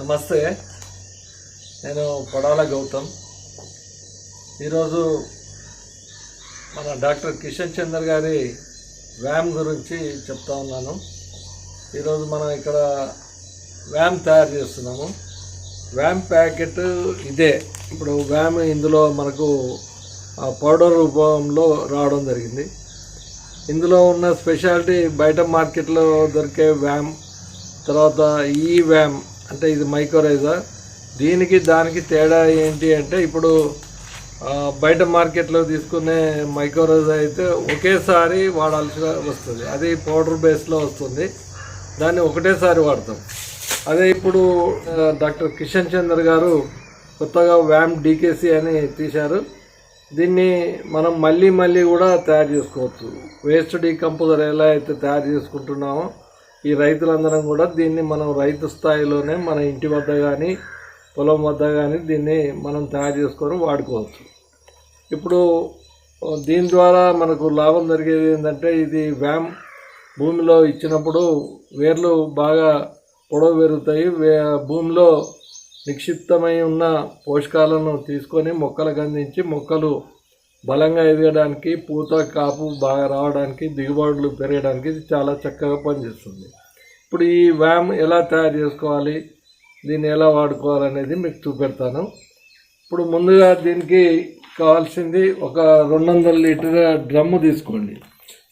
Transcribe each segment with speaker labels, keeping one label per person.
Speaker 1: నమస్తే. నేను కొడాల గౌతమ్. ఈరోజు మన డాక్టర్ కిషన్ చంద్ర గారి వ్యామ్ గురించి చెప్తా ఉన్నాను. ఈరోజు మనం ఇక్కడ వ్యామ్ తయారు చేస్తున్నాము. వ్యామ్ ప్యాకెట్ ఇదే. ఇప్పుడు వ్యామ్ ఇందులో మనకు ఆ పౌడర్ రూపంలో రావడం జరిగింది. ఇందులో ఉన్న స్పెషాలిటీ బయట మార్కెట్లో దొరికే వ్యామ్ తర్వాత ఈ వ్యామ్ అంటే ఇది మైక్రోరైజా దీనికి దానికి తేడా ఏంటి అంటే ఇప్పుడు బయట మార్కెట్లో తీసుకునే మైక్రోరైజర్ అయితే ఒకేసారి వాడాల్సి వస్తుంది. అది పౌడర్ బేస్లో వస్తుంది. దాన్ని ఒకటేసారి వాడతాం. అదే ఇప్పుడు డాక్టర్ కిషన్ చంద్ర గారు కొత్తగా వ్యామ్ డీకేసీ అని తీశారు. దీన్ని మనం మళ్ళీ మళ్ళీ కూడా తయారు చేసుకోవచ్చు. వేస్ట్ డీకంపోజర్ ఎలా అయితే తయారు చేసుకుంటున్నామో ఈ రైతులందరం కూడా దీన్ని మనం రైతు స్థాయిలోనే మన ఇంటి వద్ద కానీ పొలం వద్ద కానీ దీన్ని మనం తయారు చేసుకొని వాడుకోవచ్చు. ఇప్పుడు దీని ద్వారా మనకు లాభం జరిగేది ఏంటంటే ఇది వ్యామ్ భూమిలో ఇచ్చినప్పుడు వేర్లు బాగా పొడవు పెరుగుతాయి. వే భూమిలో నిక్షిప్తమై ఉన్న పోషకాలను తీసుకొని మొక్కలకు అందించి మొక్కలు బలంగా ఎదగడానికి పూత కాపు బాగా రావడానికి దిగుబడులు పెరగడానికి ఇది చాలా చక్కగా పనిచేస్తుంది. ఇప్పుడు ఈ వ్యామ్ ఎలా తయారు చేసుకోవాలి? దీన్ని ఎలా వాడుకోవాలనేది మీకు చూపెడతాను. ఇప్పుడు ముందుగా దీనికి కావాల్సింది ఒక రెండు వందల లీటర్ డ్రమ్ము తీసుకోండి.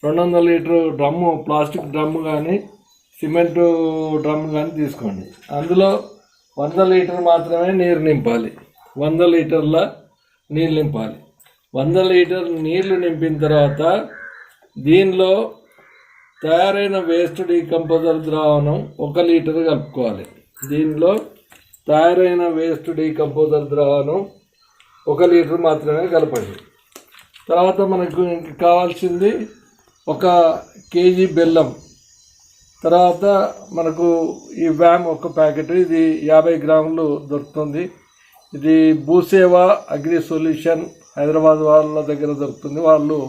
Speaker 1: రెండు వందల లీటర్ డ్రమ్ము ప్లాస్టిక్ డ్రమ్ము కానీ సిమెంట్ డ్రమ్ కానీ తీసుకోండి. అందులో వంద లీటర్ మాత్రమే నీరు నింపాలి. వంద లీటర్ల నీళ్ళు నింపాలి. వంద లీటర్ నీళ్ళు నింపిన తర్వాత దీనిలో తయారైన వేస్ట్ డీకంపోజర్ ద్రావణం ఒక లీటర్ కలుపుకోవాలి. దీనిలో తయారైన వేస్ట్ డీకంపోజర్ ద్రావణం ఒక లీటర్ మాత్రమే కలపండి. తర్వాత మనకు కావాల్సింది ఒక కేజీ బెల్లం. తర్వాత మనకు ఈ వ్యామ్ ఒక ప్యాకెట్ ఇది యాభై గ్రాములు దొరుకుతుంది. ఇది భూసేవ అగ్రి సొల్యూషన్ హైదరాబాద్ వాళ్ళ దగ్గర దొరుకుతుంది. వాళ్ళు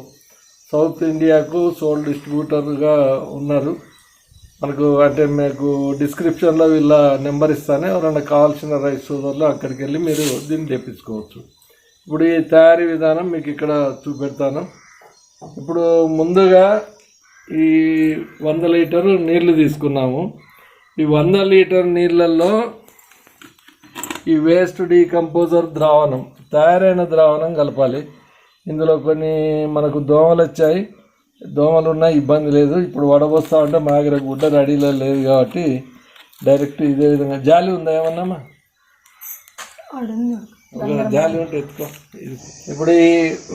Speaker 1: సౌత్ ఇండియాకు సోల్ డిస్ట్రిబ్యూటర్గా ఉన్నారు. మనకు అంటే మీకు డిస్క్రిప్షన్లో వీళ్ళ నెంబర్ ఇస్తానే ఎవరైనా కావాల్సిన రైస్ సోదరులు అక్కడికి వెళ్ళి మీరు దీన్ని తెప్పించుకోవచ్చు. ఇప్పుడు ఈ తయారీ విధానం మీకు ఇక్కడ చూపెడతాను. ఇప్పుడు ముందుగా ఈ వంద లీటర్ నీళ్ళు తీసుకున్నాము. ఈ వంద లీటర్ నీళ్ళల్లో ఈ వేస్ట్ డీకంపోజర్ ద్రావణం తయారైన ద్రావణం కలపాలి. ఇందులో కొన్ని మనకు దోమలు వచ్చాయి. దోమలు ఉన్నాయి ఇబ్బంది లేదు. ఇప్పుడు వడబోస్తా ఉంటే మా దగ్గర గుడ్డ రెడీలో లేదు కాబట్టి డైరెక్ట్ ఇదే విధంగా. జాలి ఉందా ఏమన్నామా జాలి ఉంటే ఎత్తుకో. ఇప్పుడు ఈ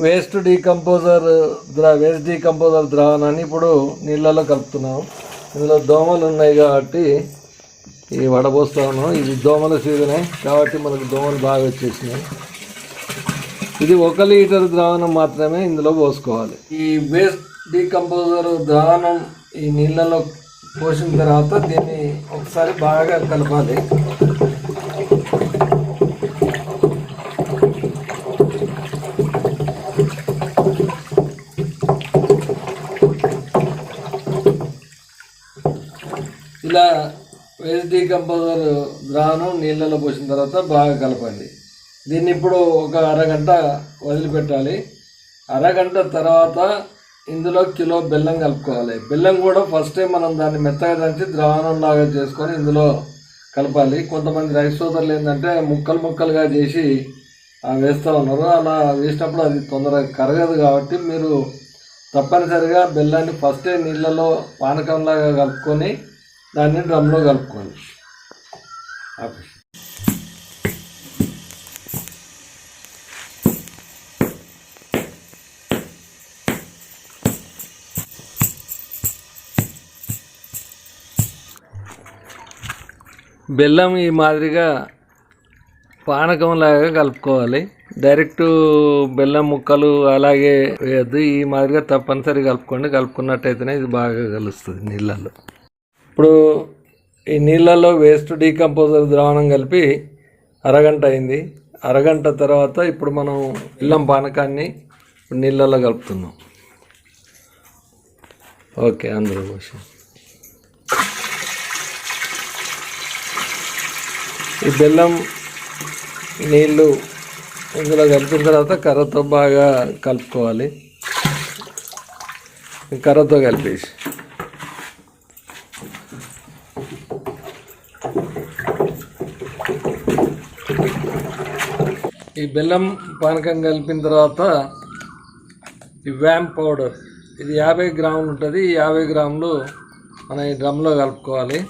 Speaker 1: వేస్ట్ డీకంపోజర్ ద్రా వేస్ట్ డీకంపోజర్ ద్రావణాన్ని ఇప్పుడు నీళ్ళలో కలుపుతున్నాము. ఇందులో దోమలు ఉన్నాయి కాబట్టి ఈ వడబోస్తా ఉన్నాం ఇది దోమల సీజనే కాబట్టి మనకు దోమలు బాగా వచ్చేసినాయి. ఇది ఒక లీటర్ ద్రావణం మాత్రమే ఇందులో పోసుకోవాలి. ఈ వేస్ట్ డీకంపోజర్ ద్రావణం ఈ నీళ్ళలో పోసిన తర్వాత దీన్ని ఒకసారి బాగా కలపాలి. ఇలా వేస్ట్ డీకంపోజర్ ద్రావణం నీళ్ళలో పోసిన తర్వాత బాగా కలపండి దీన్ని ఇప్పుడు ఒక అరగంట వదిలిపెట్టాలి. అరగంట తర్వాత ఇందులో కిలో బెల్లం కలుపుకోవాలి. బెల్లం కూడా ఫస్ట్ టైం మనం దాన్ని మెత్తగా దంచి ద్రావణం లాగా చేసుకొని ఇందులో కలపాలి. కొంతమంది రైస్ సోదరులు ఏంటంటే ముక్కలు ముక్కలుగా చేసి వేస్తూ ఉన్నారు. అలా వేసినప్పుడు అది తొందరగా కరగదు కాబట్టి మీరు తప్పనిసరిగా బెల్లాన్ని ఫస్టే నీళ్ళలో పానకంలాగా కలుపుకొని దాన్ని డ్రమ్లో కలుపుకోండి. బెల్లం ఈ మాదిరిగా పానకంలాగా కలుపుకోవాలి. డైరెక్ట్ బెల్లం ముక్కలు అలాగే వేయద్దు. ఈ మాదిరిగా తప్పనిసరి కలుపుకోండి. కలుపుకున్నట్టయితేనే ఇది బాగా కలుస్తుంది నీళ్ళల్లో. ఇప్పుడు ఈ నీళ్ళల్లో వేస్ట్ డీకంపోజర్ ద్రావణం కలిపి అరగంట అయింది. అరగంట తర్వాత ఇప్పుడు మనం బెల్లం పానకాన్ని నీళ్ళల్లో కలుపుతున్నాం. ఓకే అందరూ క్వశ్చన్ ఈ బెల్లం నీళ్ళు ఇందులో కలిపిన తర్వాత కర్రతో బాగా కలుపుకోవాలి. కర్రతో కలిపేసి. ఈ బెల్లం పానకం కలిపిన తర్వాత ఈ వ్యామ్ పౌడర్ ఇది యాభై గ్రాములు ఉంటుంది. ఈ యాభై గ్రాములు మన ఈ డ్రమ్లో కలుపుకోవాలి ఇది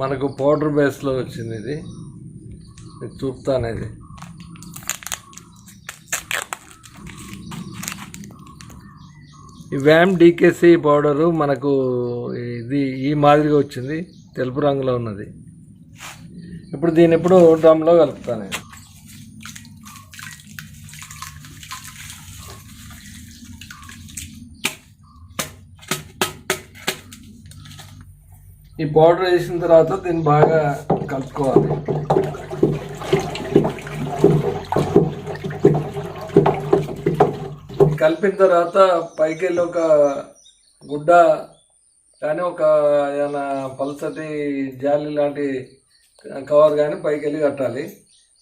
Speaker 1: మనకు పౌడర్ బేస్లో వచ్చింది ఇది. చూపుతాను ఇది ఈ వ్యామ్ డీకేసీ పౌడరు మనకు ఇది ఈ మాదిరిగా వచ్చింది తెలుపు రంగులో ఉన్నది. ఇప్పుడు దీన్ని ఇప్పుడు డ్రమ్లో కలుపుతాను నేను. ఈ పౌడర్ వేసిన తర్వాత దీన్ని బాగా కలుపుకోవాలి. కలిపిన తర్వాత పైకి వెళ్ళి ఒక గుడ్డ కానీ ఒక ఏమైనా పలసటి జాలి లాంటి కవర్ కానీ పైకి వెళ్ళి కట్టాలి.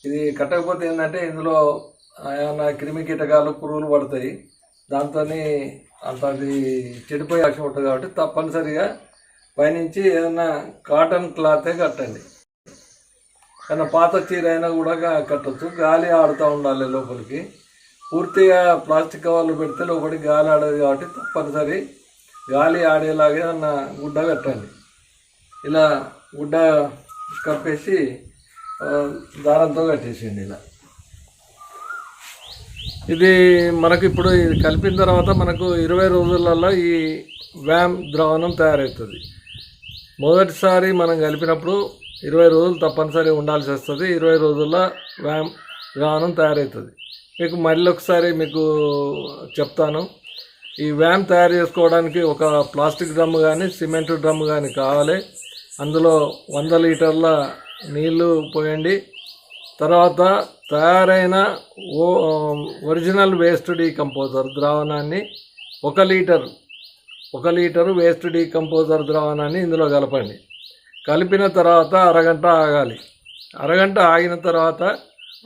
Speaker 1: ఇది కట్టకపోతే ఏంటంటే ఇందులో ఏమైనా క్రిమి కీటకాలు పురుగులు పడతాయి. దాంతో అంత అది చెడిపోయే అవకాశం ఉంటుంది కాబట్టి తప్పనిసరిగా పైనుంచి ఏదైనా కాటన్ క్లాతే కట్టండి. కానీ పాత చీర అయినా కూడా కట్టచ్చు కట్టొచ్చు. గాలి ఆడుతూ ఉండాలి లోపలికి. పూర్తిగా ప్లాస్టిక్ కవర్లు పెడితే లోపలికి గాలి ఆడదు కాబట్టి తప్పనిసరి గాలి ఆడేలాగా ఏదన్నా గుడ్డ కట్టండి. ఇలా గుడ్డ కప్పేసి దారంతో కట్టేసేయండి ఇలా. ఇది మనకు ఇప్పుడు ఇది కలిపిన తర్వాత మనకు ఇరవై రోజులలో ఈ వ్యామ్ ద్రావణం తయారవుతుంది. మొదటిసారి మనం కలిపినప్పుడు ఇరవై రోజులు తప్పనిసరి ఉండాల్సి వస్తుంది. ఇరవై రోజుల్లో వ్యామ్ ద్రావణం తయారవుతుంది. మీకు మళ్ళీ ఒకసారి మీకు చెప్తాను. ఈ వ్యామ్ తయారు చేసుకోవడానికి ఒక ప్లాస్టిక్ డ్రమ్ కానీ సిమెంట్ డ్రమ్ కానీ కావాలి. అందులో వంద లీటర్ల నీళ్ళు పోయండి. తర్వాత తయారైన ఓ ఒరిజినల్ వేస్ట్ డీకంపోజర్ ద్రావణాన్ని ఒక లీటర్ ఒక లీటరు వేస్ట్ డీకంపోజర్ ద్రావణాన్ని ఇందులో కలపండి. కలిపిన తర్వాత అరగంట ఆగాలి. అరగంట ఆగిన తర్వాత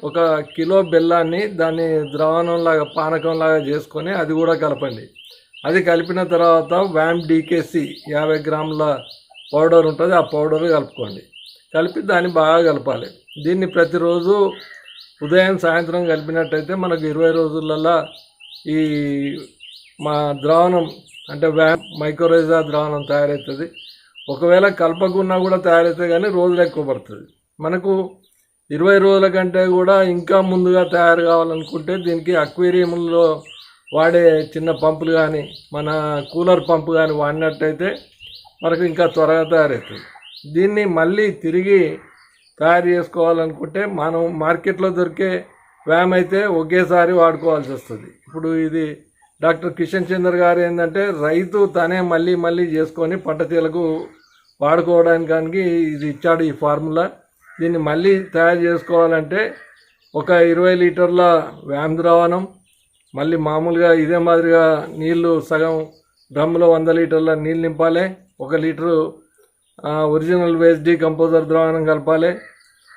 Speaker 1: ఒక కిలో బెల్లాన్ని దాన్ని ద్రావణంలాగా పానకంలాగా చేసుకొని అది కూడా కలపండి. అది కలిపిన తర్వాత వ్యామ్ డీకేసి యాభై గ్రాముల పౌడర్ ఉంటుంది ఆ పౌడర్ కలుపుకోండి. కలిపి దాన్ని బాగా కలపాలి. దీన్ని ప్రతిరోజు ఉదయం సాయంత్రం కలిపినట్టయితే మనకు ఇరవై రోజులలో ఈ మా ద్రావణం అంటే వ్యామ్ మైక్రోరైజా ద్రావణం తయారవుతుంది ఒకవేళ కలపకున్నా కూడా తయారవుతుంది కానీ రోజులు ఎక్కువ పడుతుంది. మనకు ఇరవై రోజుల కంటే కూడా ఇంకా ముందుగా తయారు కావాలనుకుంటే దీనికి అక్వేరియంలో వాడే చిన్న పంపులు కానీ మన కూలర్ పంపు కానీ వాడినట్టయితే మనకు ఇంకా త్వరగా తయారవుతుంది దీన్ని మళ్ళీ తిరిగి తయారు చేసుకోవాలనుకుంటే మనం మార్కెట్లో దొరికే వ్యామ్ అయితే ఒకేసారి వాడుకోవాల్సి వస్తుంది. ఇప్పుడు ఇది డాక్టర్ కిషన్ చంద్ర గారు ఏంటంటే రైతు తనే మళ్ళీ మళ్ళీ చేసుకొని పంట తీలకు వాడుకోవడానికి ఇది ఇచ్చాడు ఈ ఫార్ములా. దీన్ని మళ్ళీ తయారు చేసుకోవాలంటే ఒక ఇరవై లీటర్ల వ్యామ్ ద్రావణం మళ్ళీ మామూలుగా ఇదే మాదిరిగా నీళ్ళు సగం డ్రమ్లో వంద లీటర్ల నీళ్ళు నింపాలి ఒక లీటరు ఒరిజినల్ వేస్ట్ డీకంపోజర్ ద్రావణం కలపాలి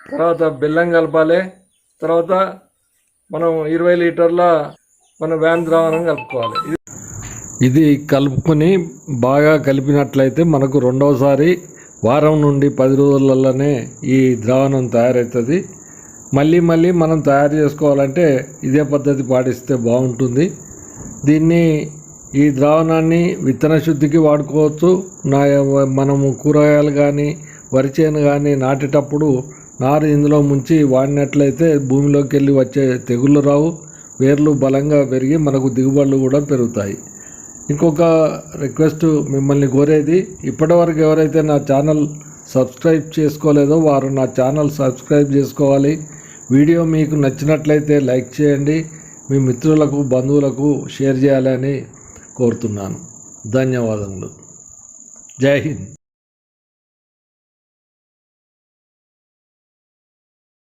Speaker 1: తర్వాత బెల్లం కలపాలి తర్వాత మనం ఇరవై లీటర్ల మన వ్యాన్ ద్రావణం కలుపుకోవాలి. ఇది ఇది కలుపుకొని బాగా కలిపినట్లయితే మనకు రెండవసారి వారం నుండి పది రోజులలోనే ఈ ద్రావణం తయారవుతుంది. మళ్ళీ మళ్ళీ మనం తయారు చేసుకోవాలంటే ఇదే పద్ధతి పాటిస్తే బాగుంటుంది. దీన్ని ఈ ద్రావణాన్ని విత్తన శుద్ధికి వాడుకోవచ్చు. నా మనము కూరగాయలు కానీ వరి చేను కానీ నాటేటప్పుడు నారు ఇందులో ముంచి వాడినట్లయితే భూమిలోకి వెళ్ళి వచ్చే తెగుళ్ళు రావు. వేర్లు బలంగా పెరిగి మనకు దిగుబడులు కూడా పెరుగుతాయి. ఇంకొక రిక్వెస్ట్ మిమ్మల్ని కోరేది ఇప్పటివరకు ఎవరైతే నా ఛానల్ సబ్స్క్రైబ్ చేసుకోలేదో వారు నా ఛానల్ సబ్స్క్రైబ్ చేసుకోవాలి. వీడియో మీకు నచ్చినట్లయితే లైక్ చేయండి. మీ మిత్రులకు బంధువులకు షేర్ చేయాలని కోరుతున్నాను. ధన్యవాదములు. జై హింద్.